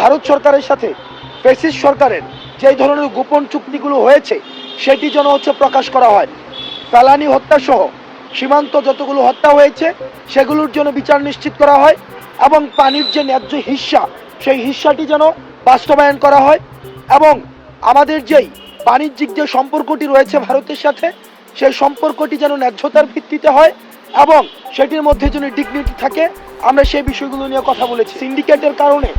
ভারত সরকারের সাথে ফেসিস সরকারের যেই ধরনের গোপন চুক্তিগুলো হয়েছে, সেটি যেন হচ্ছে প্রকাশ করা হয়। ফেলানি হত্যা সহ সীমান্ত যতগুলো হত্যা হয়েছে, সেগুলোর জন্য বিচার নিশ্চিত করা হয় এবং পানির যে ন্যায্য হিস্সা, সেই হিস্সাটি যেন বাস্তবায়ন করা হয় এবং আমাদের যেই বাণিজ্যিক যে সম্পর্কটি রয়েছে ভারতের সাথে, সেই সম্পর্কটি যেন ন্যায্যতার ভিত্তিতে হয় এবং সেটির মধ্যে যেন ডিগনিটি থাকে, আমরা সেই বিষয়গুলো নিয়ে কথা বলেছি। সিন্ডিকেটের কারণে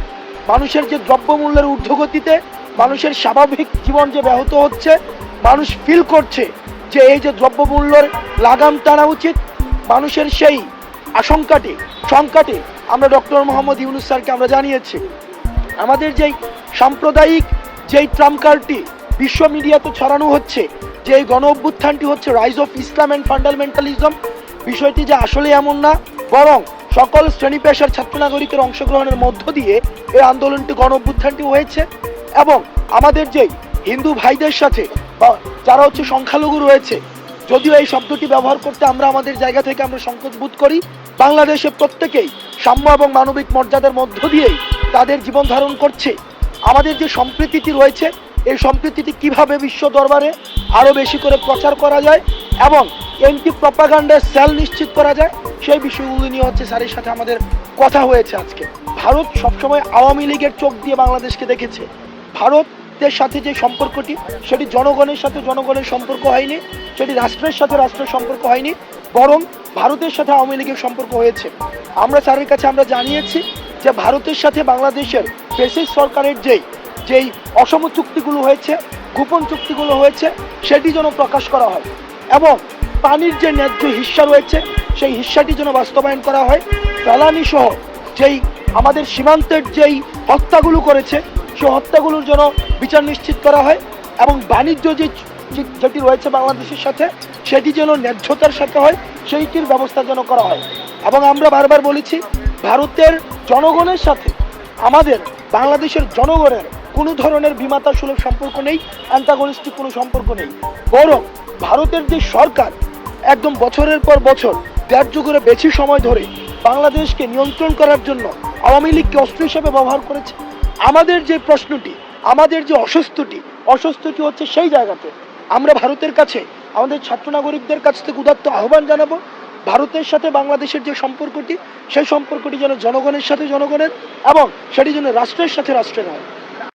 মানুষের যে দ্রব্যমূল্যের ঊর্ধ্বগতিতে, মানুষের স্বাভাবিক জীবন যে ব্যাহত হচ্ছে, মানুষ ফিল করছে যে এই যে দ্রব্যমূল্যের লাগাম টানা উচিত, মানুষের সেই আশঙ্কাটি শঙ্কাটি আমরা ডক্টর মোহাম্মদ ইউনুস স্যারকে আমরা জানিয়েছি। আমাদের যেই সাম্প্রদায়িক যেই ট্রাম্পকারটি বিশ্ব মিডিয়াতে ছড়ানো হচ্ছে, যে এই গণ অভ্যুত্থানটি হচ্ছে rise of Islam and fundamentalism বিষয়টি যে আসলে এমন না, বরং সকল শ্রেণি পেশার ছাত্র নাগরিকের অংশগ্রহণের মধ্য দিয়ে এই আন্দোলনটি গণ হয়েছে এবং আমাদের যেই হিন্দু ভাইদের সাথে বা যারা হচ্ছে সংখ্যালঘু রয়েছে, যদিও এই শব্দটি ব্যবহার করতে আমরা আমাদের জায়গা থেকে আমরা সংকোচ বোধ করি বাংলাদেশে প্রত্যেকেই সাম্য এবং মানবিক মর্যাদার মধ্য দিয়েই তাদের জীবন ধারণ করছে। আমাদের যে সম্প্রীতিটি রয়েছে, এই সম্প্রীতিটি কীভাবে বিশ্ব দরবারে আরও বেশি করে প্রচার করা যায় এবং এন্টি প্রপাগান্ডার সেল নিশ্চিত করা যায় সেই বিষয়গুলো নিয়ে হচ্ছে স্যারের সাথে আমাদের কথা হয়েছে আজকে। ভারত সবসময় আওয়ামী লীগের চোখ দিয়ে বাংলাদেশকে দেখেছে। ভারতের সাথে যে সম্পর্কটি, সেটি জনগণের সাথে জনগণের সম্পর্ক হয়নি, সেটি রাষ্ট্রের সাথে রাষ্ট্রের সম্পর্ক হয়নি, বরং ভারতের সাথে আওয়ামী লীগের সম্পর্ক হয়েছে। আমরা স্যারের কাছে আমরা জানিয়েছি যে ভারতের সাথে বাংলাদেশের ফেসিস সরকারের যেই যেই অসম চুক্তিগুলো হয়েছে, গোপন চুক্তিগুলো হয়েছে, সেটি যেন প্রকাশ করা হয়। এবং পানির যে ন্যায্য হিস্যা রয়েছে, সেই হিস্যাটি যেন বাস্তবায়ন করা হয়। ফেলানি সহ যেই আমাদের সীমান্তের যেই হত্যাগুলো করেছে, সেই হত্যাগুলোর জন্য বিচার নিশ্চিত করা হয় এবং বাণিজ্য যে যেটি রয়েছে বাংলাদেশের সাথে, সেটি যেন ন্যায্যতার সাথে হয়, সেইটির ব্যবস্থা যেন করা হয়। এবং আমরা বারবার বলেছি, ভারতের জনগণের সাথে, আমাদের বাংলাদেশের জনগণের কোনো ধরনের বিমাতা সুলভ সম্পর্ক নেই অ্যান্টাগনিস্টিক কোনো সম্পর্ক নেই। বরং ভারতের যে সরকার একদম বছরের পর বছর, দেড় যুগের বেশি সময় ধরে বাংলাদেশকে নিয়ন্ত্রণ করার জন্য আওয়ামী লীগকে অস্ত্র হিসেবে ব্যবহার করেছে। আমাদের যে প্রশ্নটি, আমাদের যে অসুস্থটি অসুস্থটি হচ্ছে সেই জায়গাতে। আমরা ভারতের কাছে, আমাদের ছাত্র নাগরিকদের কাছ থেকে উদাত্ত আহ্বান জানাব, ভারতের সাথে বাংলাদেশের যে সম্পর্কটি, সেই সম্পর্কটি যেন জনগণের সাথে জনগণের এবং সেটি যেন রাষ্ট্রের সাথে রাষ্ট্রের হয়।